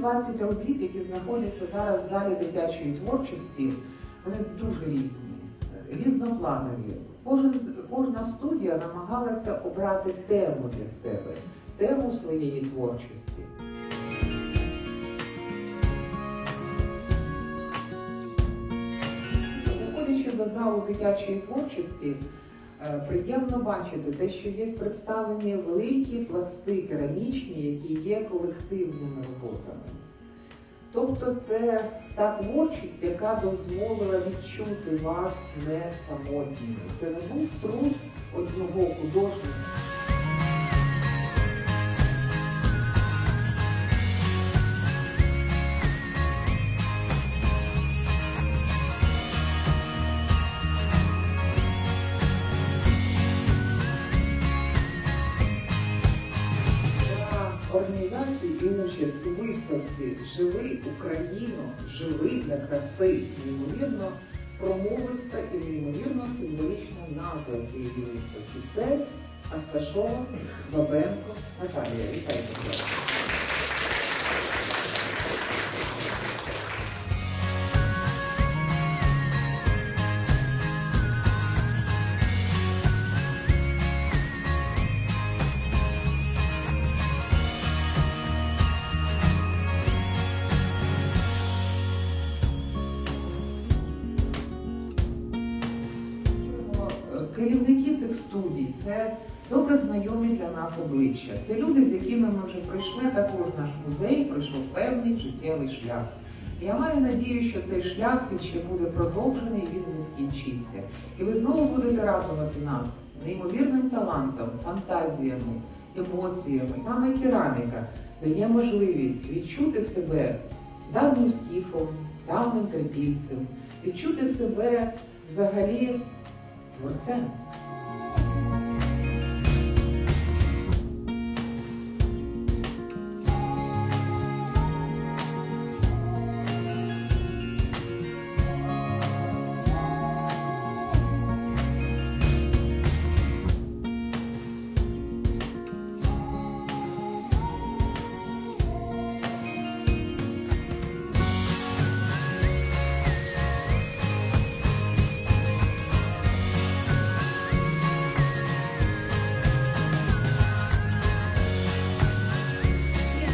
20 робіт, які знаходяться зараз в залі дитячої творчості, вони дуже різні, різнопланові. Кожен, кожна студія намагалася обрати тему для себе, тему своєї творчості. Заходячи до залу дитячої творчості, приємно бачити те, що є представлені великі пласти керамічні, які є колективними роботами. Тобто це та творчість, яка дозволила відчути вас не самотніми. Це не був труд одного художника. За і участь у виставці Живи Україно, живи для краси. Неймовірно промовиста і неймовірно символічна назва цієї виставки. Це Асташова Бабенко Наталія. Вітайте. Керівники цих студій це добре знайомі для нас обличчя. Це люди, з якими ми вже пройшли також наш музей, пройшов певний життєвий шлях. Я маю надію, що цей шлях він ще буде продовжений, він не скінчиться. І ви знову будете радувати нас неймовірним талантом, фантазіями, емоціями. Саме кераміка дає можливість відчути себе давнім скіфом, давним трипільцем, відчути себе взагалі творцем.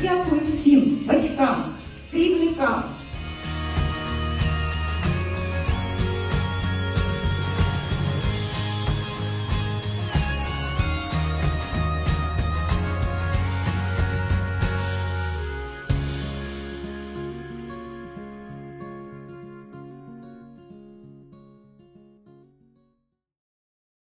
Дякую всім батькам, керівникам,